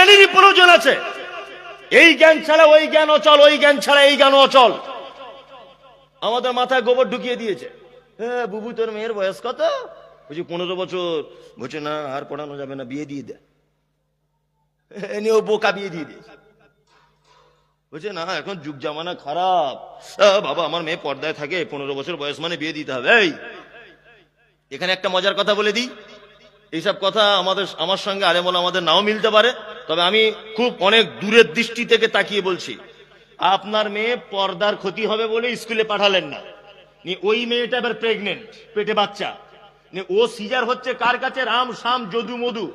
জ্ঞানেরই প্রয়োজন আছে। এই জ্ঞান ছাড়া ওই জ্ঞান অচল, ওই জ্ঞান ছাড়া এই জ্ঞান অচল। আমাদের মাথায় গোবর ঢুকিয়ে দিয়েছে। হ্যাঁ বুবু, তোর মেয়ের বয়স কত? বলছি, পনেরো বছর। বলছে, না, আর পড়ানো যাবে না, বিয়ে দিয়ে দে। নিয়ে ও বোকা বিয়ে দিয়ে দিয়েছে। বলছে, না, এখন যুগ জামানা খারাপ। বাবা, আমার মেয়ে পর্দায় থাকে, পনেরো বছর বয়স মানে বিয়ে দিতে হবে। এখানে একটা মজার কথা বলে দিই। এইসব কথা আমাদের, আমার সঙ্গে আলেমল আমাদের নাও মিলতে পারে। তবে আমি খুব অনেক দূরের দৃষ্টি থেকে তাকিয়ে বলছি, আপনার মেয়ে পর্দার ক্ষতি হবে বলে স্কুলে পাঠালেন না। ওই মেয়েটা এবার প্রেগনেন্ট পেটে বাচ্চা। ও সিজার হচ্ছে কার কাছে? রাম শাম যদু মধু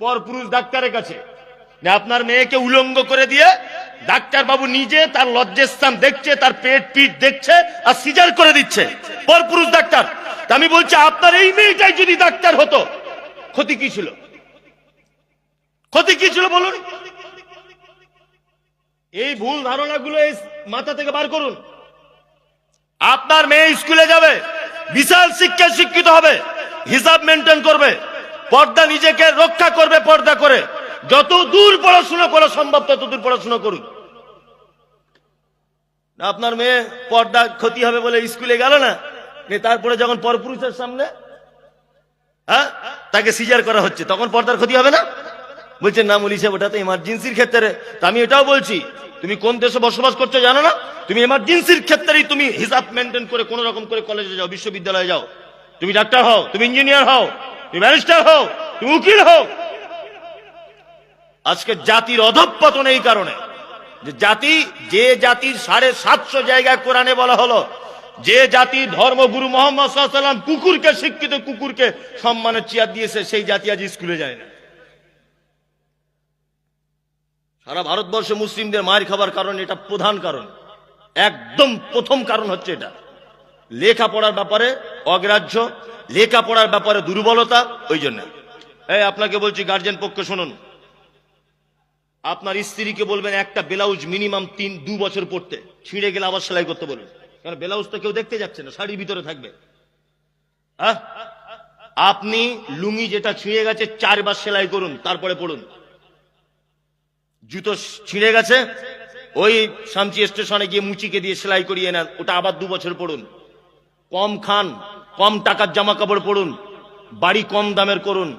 পর পুরুষ ডাক্তারের কাছে। আপনার মেয়েকে উলঙ্গ করে দিয়ে ডাক্তার বাবু নিজে তার লজ্জাস্থান দেখছে, তার পেট পিঠ দেখছে আর সিজার করে দিচ্ছে। পর পুরুষ ডাক্তার আমি বলছি, আপনার এই মেয়েটাই যদি ডাক্তার হতো, ক্ষতি কি ছিল? ক্ষতি কি ছিল বলুন? এই ভুল ধারণাগুলো এই মাথা থেকে বার করুন। আপনার মেয়ে স্কুলে যাবে, বিশাল শিক্ষা শিক্ষিত হবে, হিসাব মেনটেন করবে, পর্দা নিজেকে রক্ষা করবে পর্দা করে। যত দূর পড়াশোনা করা সম্ভব, তত দূর পড়াশোনা করুন। আপনার মেয়ে পর্দা ক্ষতি হবে বলে স্কুলে গেল না? তারপরে যখন পরপুরুষের সামনে হ্যাঁ তাকে সিজার করা হচ্ছে, তখন পর্দার ক্ষতি হবে না? বলছে, না মলি সাহেব ওটা তো এমার্জেন্সির ক্ষেত্রে। তা আমি এটাও বলছি, তুমি কোন দেশে বসবাস করছ জানো না? তুমি এমার্জেন্সির ক্ষেত্রেই তুমি হিসাব মেনটেন করে কোন রকম করে কলেজে যাও, বিশ্ববিদ্যালয়ে যাও। তুমি ডাক্তার হও, তুমি ইঞ্জিনিয়ার হও, তুমি ব্যারিস্টার হও, তুমি উকিল হও। আজকে জাতির অধঃপতন এই কারণে যে জাতি, যে জাতির সাড়ে সাতশো জায়গায় কোরআনে বলা হলো, যে জাতি ধর্মগুরু মোহাম্মদ কুকুরকে শিক্ষিত কুকুরকে সম্মানের চেয়ার দিয়েছে, সেই জাতি আজ স্কুলে যায় না। সারা ভারতবর্ষে মুসলিমদের মার খাবার কারণ, এটা প্রধান কারণ। একদম প্রথম কারণ হচ্ছে এটা। লেখাপড়ার ব্যাপারে অগ্রাহ্য, লেখাপড়ার ব্যাপারে দুর্বলতা, ওই জন্য। এই, আপনাকে বলছি গার্জেন পক্ষে শুনুন। আপনার স্ত্রীকে বলবেন, একটা ব্লাউজ মিনিমাম তিন, দু বছর পড়তে। ছিঁড়ে গেলে আবার সেলাই করতে বলুন কারণ ব্লাউজ তো কেউ দেখতে যাচ্ছে না? শাড়ির ভিতরে থাকবে। আপনি লুঙ্গি যেটা ছিঁড়ে গেছে, চারবার সেলাই করুন, তারপরে পড়ুন। জুতো ছিঁড়ে গেছে, ওই শামচি স্টেশনে গিয়ে মুচিকে দিয়ে সেলাই করিয়ে নেন। ওটা আবার দু বছর পড়ুন। কম খান, কম টাকার জামা কাপড় পড়ুন, বাড়ি কম দামের করুন,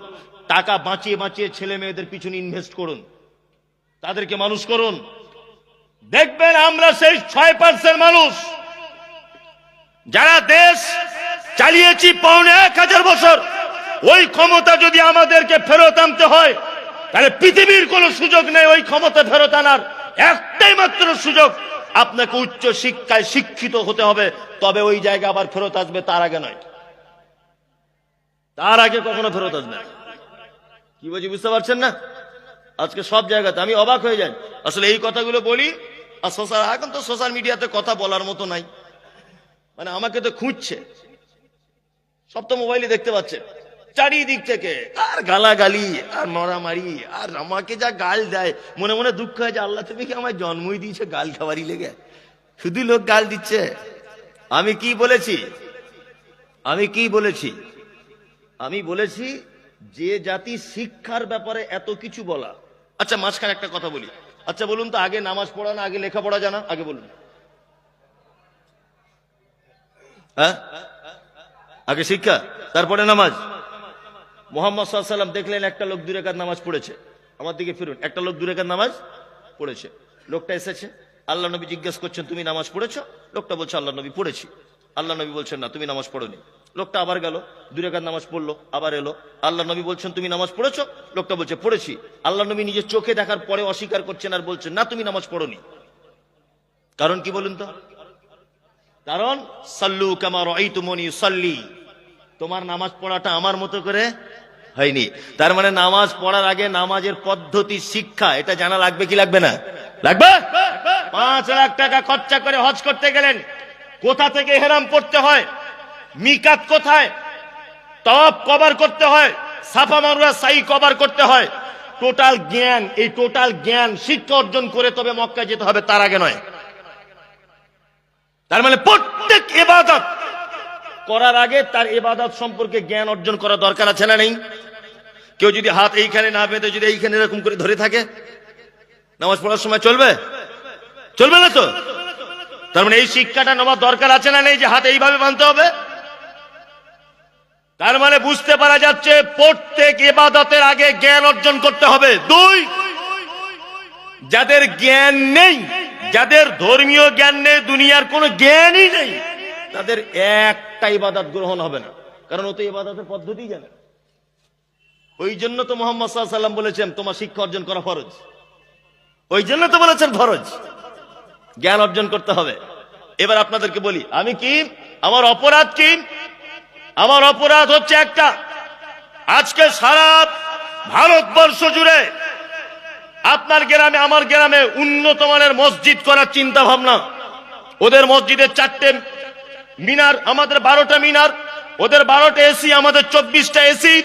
টাকা বাঁচিয়ে বাঁচিয়ে ছেলে মেয়েদের পিছনে ইনভেস্ট করুন। তাদেরকে মানুষ করুন। দেখবেন আমরা সেই ছয় পার্সেন্ট মানুষ, যারা দেশ চালিয়েছি পৌনে এক হাজার বছর। ওই ক্ষমতা যদি আমাদেরকে ফেরত আনতে হয় তাহলে পৃথিবীর কোনো সুযোগ নেই ওই ক্ষমতা ফেরত আনার। একটাই মাত্র সুযোগ, আপনাকে উচ্চ শিক্ষায় শিক্ষিত হতে হবে, তবে ওই জায়গা আবার ফেরত আসবে তার আগে নয়। তার আগে কখনো ফেরত আসবে কি বলছি, বুঝতে পারছেন না? আজকে সব জায়গাতে আমি অবাক হয়ে যাই। আসলে এই কথাগুলো বলি, আর সোশ্যাল এখন তো সোশ্যাল মিডিয়াতে কথা বলার মতো নাই। মানে আমাকে তো খুঁজছে। সব তো মোবাইলে দেখতে পাচ্ছে। চারিদিক থেকে। আর গালাগালি, আর মারামারি, আর আমাকে যা গাল দেয়, মনে মনে দুঃখ হয় যে আল্লাহ তুমি কি আমায় জন্মই দিয়েছে গাল খাবারই লেগে? শুধু লোক গাল দিচ্ছে? আমি কি বলেছি? আমি কি বলেছি? আমি বলেছি, যে জাতি শিক্ষার ব্যাপারে এত কিছু বলা। আচ্ছা মাঝখানে একটা কথা বলি। আচ্ছা বলুন তো, আগে নামাজ পড়া না, আগে লেখাপড়া জানা? আগে বলুন। হ্যাঁ? আগে শিক্ষা, তারপরে নামাজ? মোহাম্মদ সাল্লাম দেখলেন একটা লোক দূরে কার নামাজ পড়েছে। আমার দিকে ফিরুন, একটা লোক দূরে কার নামাজ পড়েছে। লোকটা এসেছে, আল্লাহ নবী জিজ্ঞেস করছেন, তুমি নামাজ পড়েছো? লোকটা বলছে, আল্লাহ নবী পড়েছি। আল্লাহ নবী বলছেন, না, তুমি নামাজ পড়োনি। লোকটা আবার গেল দূরে কার নামাজ পড়ল, আবার এলো। আল্লাহ নবী বলছেন, তুমি নামাজ পড়েছো? লোকটা বলছে, পড়েছি। আল্লাহ নবী নিজের চোখে দেখার পরে অস্বীকার করছেন আর বলছেন, না, তুমি নামাজ পড়োনি। কারণ কি বলুন তো? কারণ, সাল্লু কামার সাল্লি তোমার নামাজ পড়াটা আমার মতো করে হয়নি। তার মানে নামাজ পড়ার আগে নামাজের পদ্ধতি শিক্ষা, এটা জানা লাগবে কি লাগবে না? লাগবে? পাঁচ লাখ টাকা খরচা করে হজ করতে গেলেন, কোথা থেকে হেরাম পড়তে হয়? মিকাত কোথায়? তপ কভার করতে হয়? সাফা মারুয়া সাই কভার করতে হয়? টোটাল জ্ঞান, এই টোটাল জ্ঞান শিক্ষা অর্জন করে তবে মক্কা যেতে হবে তার আগে নয়। তার মানে প্রত্যেক এবাদত করার আগে তার এবাদত সম্পর্কে জ্ঞান অর্জন করা দরকার আছে না নেই? কেউ যদি হাত এইখানে না পেতে যদি এইখানে এরকম করে ধরে থাকে, নামাজ পড়ার সময় চলবে? চলবে না তো? তার মানে এই শিক্ষাটা নেওয়ার দরকার আছে না নেই যে হাত এইভাবে বাঁধতে হবে? তার মানে বুঝতে পারা যাচ্ছে প্রত্যেক ইবাদতের আগে জ্ঞান অর্জন করতে হবে। দুই, যাদের জ্ঞান নেই, যাদের ধর্মীয় জ্ঞান নেই, দুনিয়ার কোনো জ্ঞানই নেই, তাদের একটা ইবাদত গ্রহণ হবে না। কারণ ও তো ইবাদতের পদ্ধতি জানে। ওই জন্য তো মোহাম্মদ সাল্লাম বলেছেন, তোমার শিক্ষা অর্জন করা ফরজ। ওই জন্য তো বলেছেন ফরজ। জ্ঞান অর্জন করতে হবে। এবার আপনাদেরকে বলি, আমি কি? আমার অপরাধ কি? আমার অপরাধ হচ্ছে একটা। আজকে সারা ভারতবর্ষ জুড়ে আপনার গ্রামে, আমার গ্রামে উন্নত মানের মসজিদ করার চিন্তা ভাবনা ওদের মসজিদের চারটে মিনার, আমাদের বারোটা মিনার, ওদের বারোটা এসি, আমাদের চব্বিশটা এসি।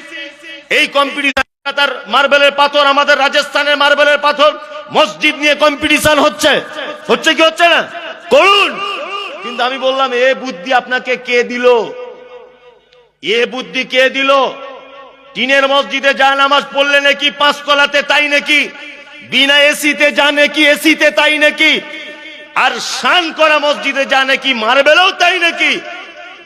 এই কম্পিটিশন তার মার্বেলের পাথর, আমাদের রাজস্থানের মার্বেলের পাথর, মসজিদ নিয়ে কম্পিটিশন হচ্ছে। হচ্ছে কি হচ্ছে না? করুন! কিন্তু আমি বললাম, এ বুদ্ধি আপনাকে কে দিল? এ বুদ্ধি কে দিল? টিনের মসজিদে যা নামাজ পড়লে নাকি পাঁচতলাতে তাই নাকি? বিনা এসিতে যা নাকি, এসিতে তাই নাকি? আর শান করা মসজিদে যা নাকি মারবেলেও তাই নাকি?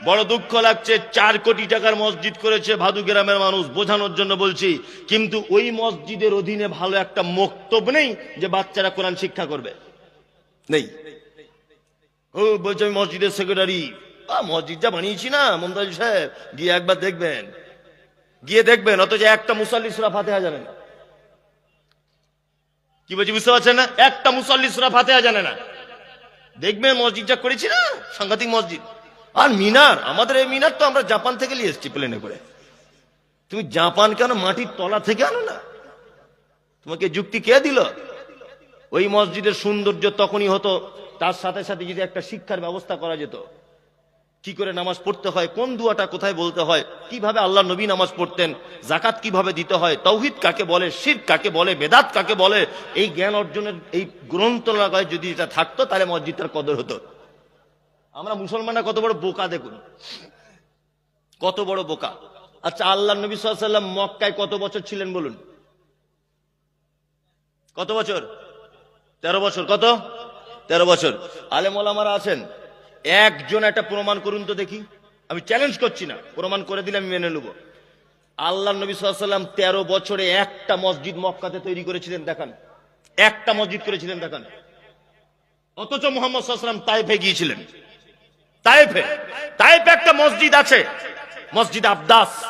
বড় দুঃখ লাগছে চার কোটি টাকার মসজিদ করেছে ভাদু গ্রামের মানুষ বোঝানোর জন্য বলছি। কিন্তু ওই মসজিদের অধীনে ভালো একটা মক্তব নেই যে বাচ্চারা কোরআন শিক্ষা করবে। নেই। ও বলছে আমি মসজিদের সেক্রেটারি বা মসজিদ যা বানিয়েছি না মমতাজ সাহেব গিয়ে একবার দেখবেন। গিয়ে দেখবেন অথচ একটা মুসাল্লি সুরা ফাতেহা জানে না। কি বলছি বুঝতে পারছেন না? একটা মুসল্লি সুরা ফাতেহা জানে না। দেখবেন মসজিদ যা করেছি না? সাংঘাতিক মসজিদ। আর মিনার, আমাদের এই মিনার তো আমরা জাপান থেকে নিয়ে এসেছি প্লেনে করে। তুমি জাপান কেন মাটির তলা থেকে আনো না? তোমাকে যুক্তি কে দিল? ওই মসজিদের সৌন্দর্য তখনই হতো, তার সাথে সাথে যদি একটা শিক্ষার ব্যবস্থা করা যেত। কি করে নামাজ পড়তে হয়, কোন দুয়াটা কোথায় বলতে হয়, কীভাবে আল্লাহ নবী নামাজ পড়তেন জাকাত কীভাবে দিতে হয়, তৌহিদ কাকে বলে শির কাকে বলে, বেদাত কাকে বলে, এই জ্ঞান অর্জনের এই গ্রন্থলাগায় যদি এটা থাকতো, তাহলে মসজিদটার কদর হতো। আমরা মুসলমানরা কত বড় বোকা দেখুন। কত বড় বোকা। আচ্ছা আল্লাহ নবী সাল্লাম মক্কায় কত বছর ছিলেন বলুন? কত বছর? তেরো বছর। কত? তেরো বছর। আলেম ওলামারা আছেন? একজন একটা প্রমাণ করুন তো দেখি। আমি চ্যালেঞ্জ করছি না। প্রমাণ করে দিলে আমি মেনে নেব। আল্লাহ নবী সাল্লাম তেরো বছরে একটা মসজিদ মক্কাতে তৈরি করেছিলেন, দেখান। একটা মসজিদ করেছিলেন, দেখান। অথচ মোহাম্মদ সাল্লাম তাইফে গিয়েছিলেন। তাইফে তাইফে একটা মসজিদ আছে। মসজিদ আবদাস।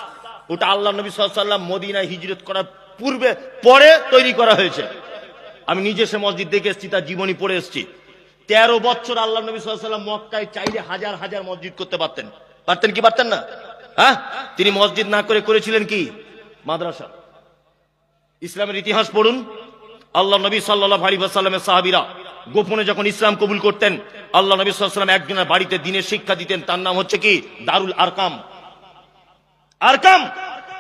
ওটা আল্লাহ নবী সাল্লাম মদিনায় হিজরত করার পূর্বে, পরে তৈরি করা হয়েছে। আমি নিজে সে মসজিদ দেখে এসেছি, তার জীবনী পড়ে এসেছি। তেরো বছর আল্লাহ নবী সাল্লাম মক্কায় চাইলে হাজার হাজার মসজিদ করতে পারতেন। পারতেন কি পারতেন না? হ্যাঁ? তিনি মসজিদ না করে করেছিলেন কি? মাদ্রাসা। ইসলামের ইতিহাস পড়ুন। আল্লাহ নবী সাল্লাহ আলী সাল্লামের সাহাবিরা গোপনে যখন ইসলাম কবুল করতেন, আল্লাহ নবী সাল্লাম একজনের বাড়িতে দিনের শিক্ষা দিতেন, তার নাম হচ্ছে কি? দারুল আরকাম। আরকাম!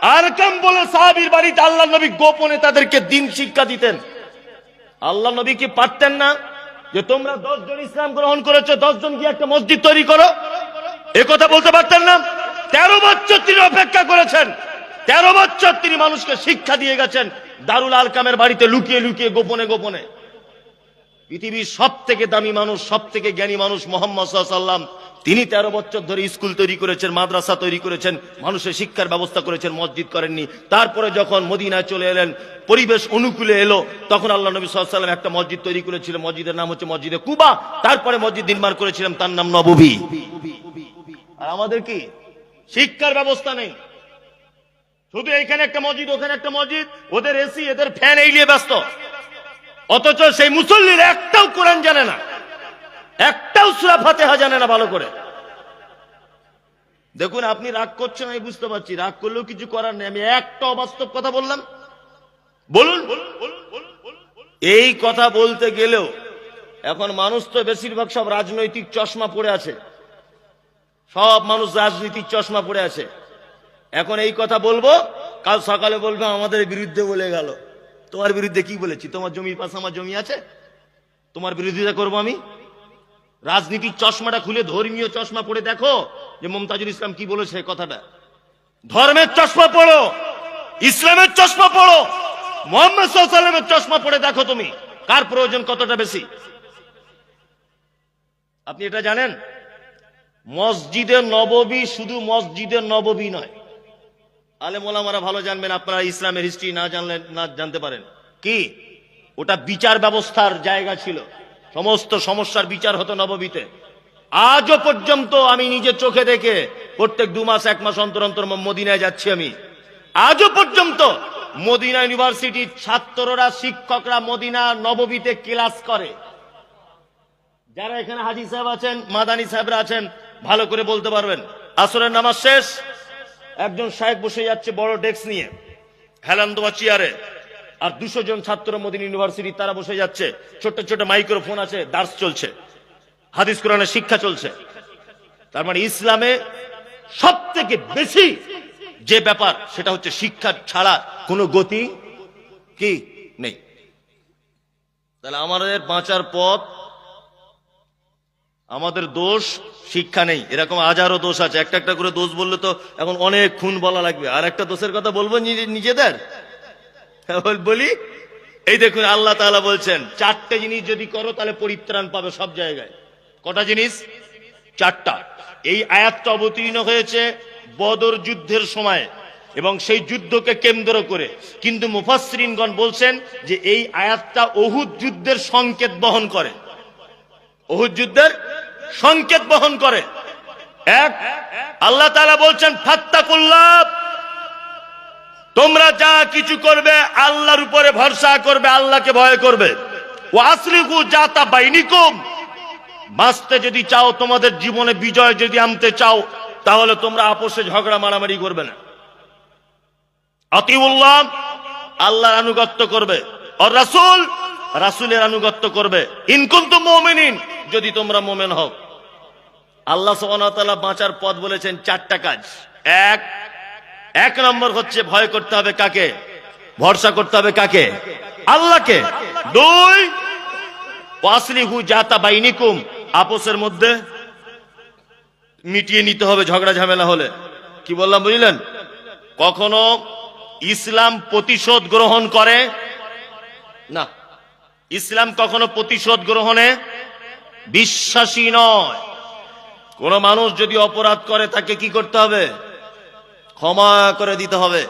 আরকাম বলে সাহাবির বাড়িতে আল্লাহ নবী গোপনে তাদেরকে দিন শিক্ষা দিতেন। আল্লাহ নবী কি পারতেন না? যে তোমরা দশজন ইসলাম গ্রহণ করেছ দশজন গিয়ে একটা মসজিদ তৈরি করো। এ কথা বলতে পারতেন না? তেরো বছর তিনি অপেক্ষা করেছেন। তেরো বছর তিনি মানুষকে শিক্ষা দিয়ে গেছেন। দারুল আলকামের বাড়িতে লুকিয়ে লুকিয়ে গোপনে গোপনে। পৃথিবীর সব থেকে দামি মানুষ সব থেকে জ্ঞানী মানুষ মোহাম্মদ সাল্লাম তিনি তেরো বছর ধরে স্কুল তৈরি করেছেন, মাদ্রাসা তৈরি করেছেন, মানুষের শিক্ষার ব্যবস্থা করেছেন, মসজিদ করেননি। তারপরে যখন মদিনায় চলে এলেন, পরিবেশ অনুকূলে এলো, তখন আল্লাহ নবী সাল্লাম একটা মসজিদ তৈরি করেছিলেন, মসজিদের নাম হচ্ছে মসজিদে কুবা। তারপরে মসজিদ নির্মাণ করেছিলাম তার নাম নববী। আর আমাদের কি? শিক্ষার ব্যবস্থা নেই। শুধু এখানে একটা মসজিদ, ওখানে একটা মসজিদ, ওদের এসি, এদের ফ্যান, এই নিয়ে ব্যস্ত। অথচ সেই মুসল্লির একটাও কোরআন জানে না। একটাও সুরা ফাতেহা জানে না ভালো করে। দেখুন, আপনি রাগ করছেন, আমি বুঝতে পারছি। রাগ করলেও কিছু করার নেই। আমি একটা অবাস্তব কথা বললাম। বলুন। এই কথা বলতে গেলেও এখন মানুষ তো বেশিরভাগ সব রাজনৈতিক চশমা পড়ে আছে। সব মানুষ রাজনীতির চশমা পড়ে আছে। এখন এই কথা বলব, কাল সকালে বলবে আমাদের বিরুদ্ধে বলে গেল। তোমার বিরুদ্ধে কি বলেছি? তোমার জমির পাশে আমার জমি আছে? তোমার বিরোধিতা করব আমি? রাজনীতির চশমাটা খুলে ধর্মীয় চশমা পড়ে দেখো যে মমতাজুল ইসলাম কি বলেছে কথাটা। ধর্মের চশমা পড়ো, ইসলামের চশমা পড়ো, মোহাম্মদ সাল্লামের চশমা পড়ে দেখো তুমি। কার প্রয়োজন কতটা বেশি? আপনি এটা জানেন? মসজিদের নববী শুধু মসজিদের নববী নয়। আলেম ওলামারা ভালো জানবেন, আপনারা ইসলামের হিস্ট্রি না জানলে, না জানতে পারেন। কি? ওটা বিচার ব্যবস্থার জায়গা ছিল। সমস্ত সমস্যার বিচার হতো নববীতে আজও পর্যন্ত আমি নিজের চোখে দেখে প্রত্যেক দু মাস, এক মাস অন্তর অন্তর মদিনায় যাচ্ছি আমি। আজও পর্যন্ত মদিনা ইউনিভার্সিটির ছাত্ররা, শিক্ষকরা মদিনা নববীতে ক্লাস করে। যারা এখানে হাজি সাহেব আছেন, মাদানি সাহেবরা আছেন, ভালো করে বলতে পারবেন। আসরের নামাজ শেষ। একজন সাহেব বসে যাচ্ছে বড় ডেস্ক নিয়ে, হেলান দেওয়া চেয়ারে। আর দুশো জন ছাত্র মদিন ইউনিভার্সিটি, তারা বসে যাচ্ছে। ছোট ছোট মাইক্রোফোন আছে, দার্স চলছে। হাদিস কোরআনের শিক্ষা চলছে। তার মানে ইসলামে সব থেকে বেশি যে ব্যাপার, সেটা হচ্ছে শিক্ষা ছাড়া কোনো গতি কি নেই। তাহলে আমাদের বাঁচার পথ আমাদের দোষ শিক্ষা নেই। এরকম হাজারো দোষ আছে। একটা একটা করে দোষ বললে তো এখন অনেক খুন বলা লাগবে। আর একটা দোষের কথা বলব নিজে- নিজেদের? বলি এই দেখুন, আল্লাহ তাআলা বলছেন, চারটে জিনিস যদি করো তাহলে পরিত্রাণ পাবে সব জায়গায়। কটা জিনিস? চারটা। এই আয়াতটা অবতীর্ণ হয়েছে বদর যুদ্ধের সময় এবং সেই যুদ্ধকে কেন্দ্র করে। কিন্তু মুফাসরিনগণ বলছেন যে এই আয়াতটা অহুদ যুদ্ধের সংকেত বহন করে। অহুদ যুদ্ধের সংকেত বহন করে। এক, আল্লাহ তাআলা বলছেন, ফাত্তাকুল্লাহ, তোমরা যা কিছু করবে, আল্লাহর উপরে ভরসা করবে, আল্লাহকে ভয় করবে। ও আসলিকু জাতা বাইনিকুম, বাঁচতে যদি চাও, তোমাদের জীবনে বিজয় যদি আনতে চাও, তাহলে তোমরা আপোষে ঝগড়া মারামারি করবে না। আতিউল্লাহ, আল্লাহর আনুগত্য করবে। আর রাসূল, রাসূলের আনুগত্য করবে। ইনকুন্তু মুমিনিন, যদি তোমরা মোমেন হও। আল্লাহ তাআলা বাঁচার পথ বলেছেন চারটা কাজ। এক এক নম্বর হচ্ছে ভয় করতে হবে কাকে? ভরসা করতে হবে কাকে? আল্লাহকে। দুই, ওয়াসলিহু জাতা বাইনিকুম। আপোসের মধ্যে মিটিয়ে নিতে হবে ঝগড়া ঝামেলা হলে। কি বললাম, বুঝলেন? কখনো ইসলাম প্রতিশোধ গ্রহণ করে? না। ইসলাম কখনো প্রতিশোধ গ্রহণে বিশ্বাসী নয়। কোন মানুষ যদি অপরাধ করে তাকে কি করতে হবে? ক্ষমা করে দিতে হবে।